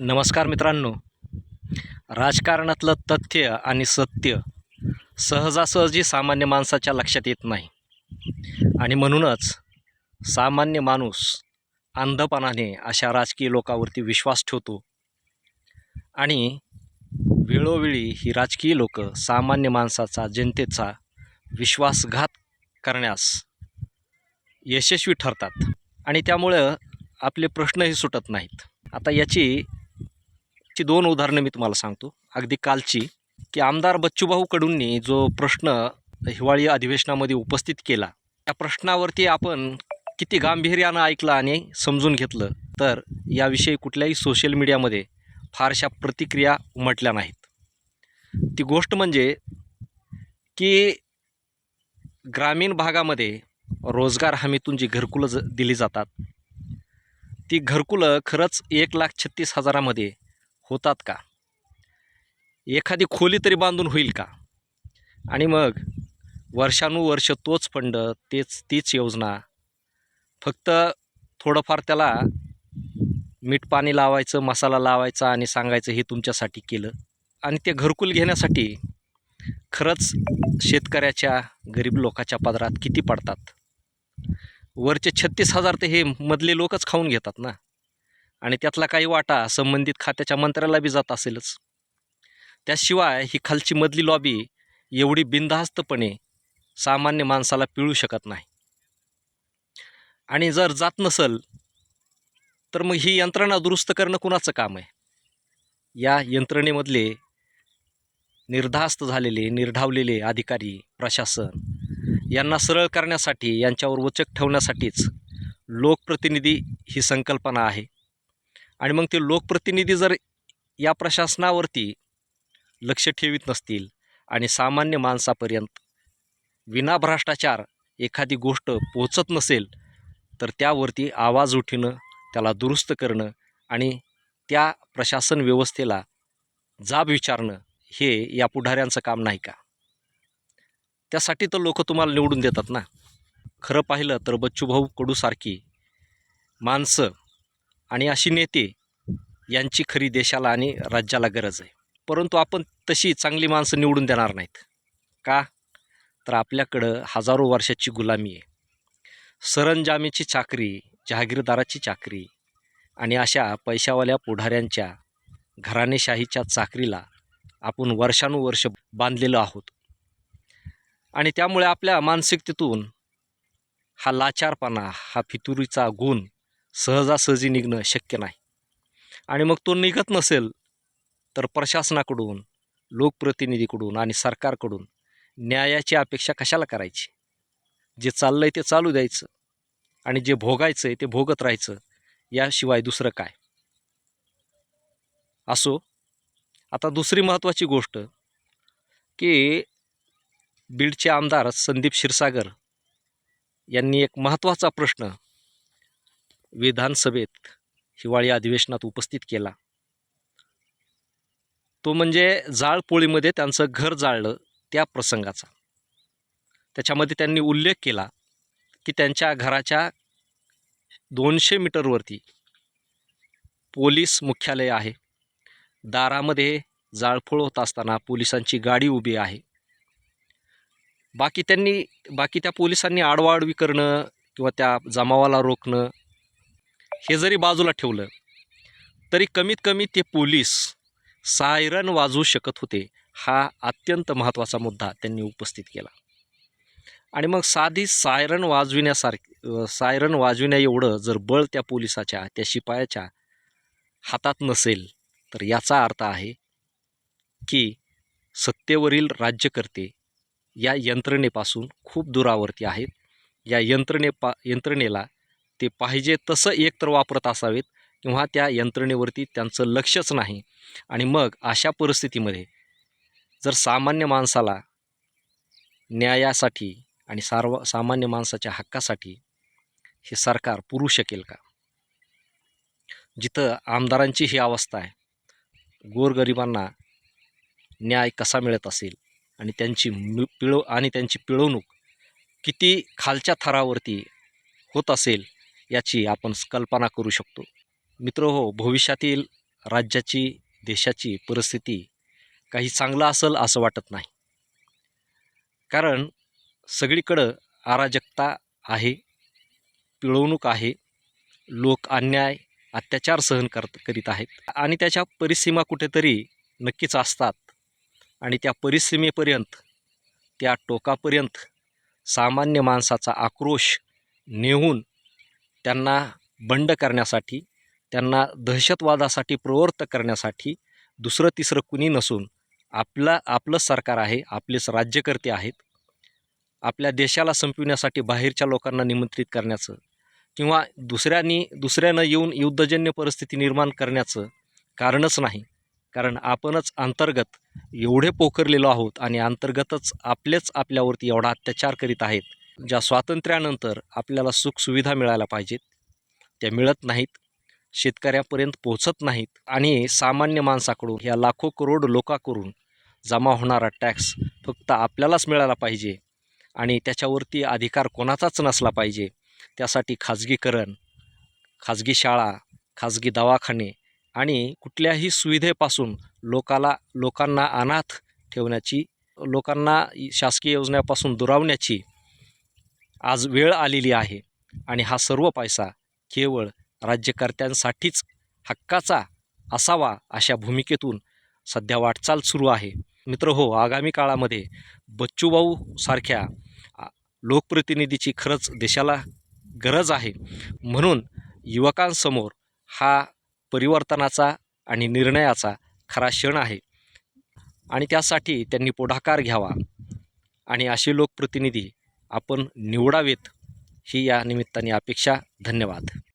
नमस्कार मित्रांनो. राजकारणातलं तथ्य आणि सत्य सहजासहजी सामान्य माणसाच्या लक्षात येत नाही. आणि म्हणूनच सामान्य माणूस अंधपणाने अशा राजकीय लोकांवरती विश्वास ठेवतो. आणि वेळोवेळी ही राजकीय लोक सामान्य माणसाचा जनतेचा विश्वासघात करण्यास यशस्वी ठरतात. आणि त्यामुळं आपले प्रश्नही सुटत नाहीत. आता याची ची दोन उदाहरणं मी तुम्हाला सांगतो. अगदी कालची की आमदार बच्चूभाऊ कडूंनी जो प्रश्न हिवाळी अधिवेशनामध्ये उपस्थित केला त्या प्रश्नावरती आपण किती गांभीर्यानं ऐकलं आणि समजून घेतलं तर याविषयी कुठल्याही सोशल मीडियामध्ये फारशा प्रतिक्रिया उमटल्या नाहीत. ती गोष्ट म्हणजे की ग्रामीण भागामध्ये रोजगार हमीतून जी घरकुलं ज दिली जातात ती घरकुलं खरंच एक लाख छत्तीस हजारामध्ये होतात का? एखादी खोली तरी बांधून होईल का? आणि मग वर्षानुवर्ष तोच फंड तेच तीच योजना फक्त थोडंफार त्याला मीठ पाणी लावायचं मसाला लावायचा आणि सांगायचं हे तुमच्यासाठी केलं. आणि ते घरकुल घेण्यासाठी खरंच शेतकऱ्याच्या गरीब लोकाच्या पदरात किती पडतात? वरचे छत्तीस हजार ते हे मधले लोकच खाऊन घेतात ना? आणि त्यातला काही वाटा संबंधित खात्याच्या मंत्र्याला बी जात असेलच. त्याशिवाय ही खालची मधली लॉबी एवढी बिनधास्तपणे सामान्य माणसाला पिळू शकत नाही. आणि जर जात नसल तर मग ही यंत्रणा दुरुस्त करणं कुणाचं काम आहे? या यंत्रणेमधले निर्धास्त झालेले निर्धावलेले अधिकारी प्रशासन यांना सरळ करण्यासाठी यांच्यावर वचक ठेवण्यासाठीच लोकप्रतिनिधी ही संकल्पना आहे. आणि मग ते लोकप्रतिनिधी जर या प्रशासनावरती लक्ष ठेवीत नसतील आणि सामान्य माणसापर्यंत विना भ्रष्टाचार एखादी गोष्ट पोचत नसेल तर त्यावरती आवाज उठणं त्याला दुरुस्त करणं आणि त्या प्रशासन व्यवस्थेला जाब विचारणं हे या पुढाऱ्यांचं काम नाही का? त्यासाठी तर लोक तुम्हाला निवडून देतात ना. खरं पाहिलं तर बच्चूभाऊ कडूसारखी माणसं आणि अशी नेते यांची खरी देशाला आणि राज्याला गरज आहे. परंतु आपण तशी चांगली माणसं निवडून देणार नाहीत. का? तर आपल्याकडं हजारो वर्षाची गुलामी आहे. सरंजामीची चाकरी जहागीरदाराची चाकरी आणि अशा पैशावाल्या पुढाऱ्यांच्या घराणेशाहीच्या चाकरीला आपण वर्षानुवर्ष बांधलेलो आहोत. आणि त्यामुळे आपल्या मानसिकतेतून हा लाचारपणा हा फितुरीचा गुण सहजासहजी निघणं शक्य नाही. आणि मग तो निघत नसेल तर प्रशासनाकडून लोकप्रतिनिधीकडून आणि सरकारकडून न्यायाची अपेक्षा कशाला करायची? जे चाललं आहे ते चालू द्यायचं आणि जे भोगायचं आहे ते भोगत राहायचं याशिवाय दुसरं काय? असो आता दुसरी महत्त्वाची गोष्ट की बीडचे आमदार संदीप क्षीरसागर यांनी एक महत्त्वाचा प्रश्न विधानसभेत हिवाळी अधिवेशनात उपस्थित केला. तो म्हणजे जाळपोळीमध्ये त्यांचं घर जाळलं त्या प्रसंगाचा. त्याच्यामध्ये त्यांनी उल्लेख केला की त्यांच्या घराच्या दोनशे मीटरवरती पोलीस मुख्यालय आहे. दारामध्ये जाळपोळ होत असताना पोलिसांची गाडी उभी आहे. बाकी त्यांनी बाकी त्या पोलिसांनी आडवाडवी करणं किंवा त्या जमावाला रोखणं हे जरी बाजूला ठेवलं तरी कमीत कमी ते पोलीस सायरन वाजवू शकत होते हा अत्यंत महत्त्वाचा मुद्दा त्यांनी उपस्थित केला. आणि मग साधी सायरन वाजविण्यासारखी सायरन वाजविण्या एवढं जर बळ त्या पोलिसाच्या त्या शिपायाच्या हातात नसेल तर याचा अर्थ आहे की सत्तेवरील राज्यकर्ते या यंत्रणेपासून खूप दुरावरती आहेत. या यंत्रणे पा यंत्रणेला ते पाहिजे तसं एकतर वापरत असावेत किंवा त्या यंत्रणेवरती त्यांचं लक्षच नाही. आणि मग अशा परिस्थितीमध्ये जर सामान्य माणसाला न्यायासाठी आणि सार्व सामान्य माणसाच्या हक्कासाठी हे सरकार पुरू शकेल का? जिथं आमदारांची ही अवस्था आहे गोरगरिबांना न्याय कसा मिळत असेल आणि त्यांची मि पिळव आणि त्यांची पिळवणूक किती खालच्या थरावरती होत असेल याची आपण कल्पना करू शकतो. मित्र हो भविष्यातील राज्याची देशाची परिस्थिती काही चांगलं असेल असं वाटत नाही. कारण सगळीकडं अराजकता आहे पिळवणूक आहे लोक अन्याय अत्याचार सहन करत करीत आहेत. आणि त्याच्या परिसीमा कुठेतरी नक्कीच असतात. आणि त्या परिसीमेपर्यंत त्या टोकापर्यंत सामान्य माणसाचा आक्रोश नेऊन त्यांना बंड करण्यासाठी त्यांना दहशतवादासाठी प्रवृत्त करण्यासाठी दुसरं तिसरं कुणी नसून आपला आपलंच सरकार आहे आपलेच राज्यकर्ते आहेत. आपल्या देशाला संपविण्यासाठी बाहेरच्या लोकांना निमंत्रित करण्याचं किंवा दुसऱ्यांनी दुसऱ्यानं येऊन युद्धजन्य परिस्थिती निर्माण करण्याचं कारणच नाही. कारण आपणच अंतर्गत एवढे पोखरलेलो आहोत आणि अंतर्गतच आपलेच आपल्यावरती एवढा अत्याचार करीत आहेत. ज्या स्वातंत्र्यानंतर आपल्याला सुखसुविधा मिळायला पाहिजेत त्या मिळत नाहीत शेतकऱ्यापर्यंत पोहोचत नाहीत आणि सामान्य माणसाकडून ह्या लाखो करोड लोकांकडून जमा होणारा टॅक्स फक्त आपल्यालाच मिळाला पाहिजे आणि त्याच्यावरती अधिकार कोणाचाच नसला पाहिजे. त्यासाठी खाजगीकरण खाजगी शाळा खाजगी दवाखाने आणि कुठल्याही सुविधेपासून लोकाला लोकांना अनाथ ठेवण्याची लोकांना शासकीय योजनेपासून दुरावण्याची आज वेळ आलेली आहे आणि हा सर्व पैसा केवळ राज्यकर्त्यांसाठीच हक्काचा असावा अशा भूमिकेतून सध्या वाटचाल सुरू आहे. मित्र हो आगामी काळामध्ये बच्चूभाऊ सारख्या लोकप्रतिनिधीची खरंच देशाला गरज आहे. म्हणून युवकांसमोर हा परिवर्तनाचा आणि निर्णयाचा खरा क्षण आहे आणि त्यासाठी त्यांनी पुढाकार घ्यावा आणि असे लोकप्रतिनिधी आपण निवडावेत ही या निमित्ताने अपेक्षा. धन्यवाद.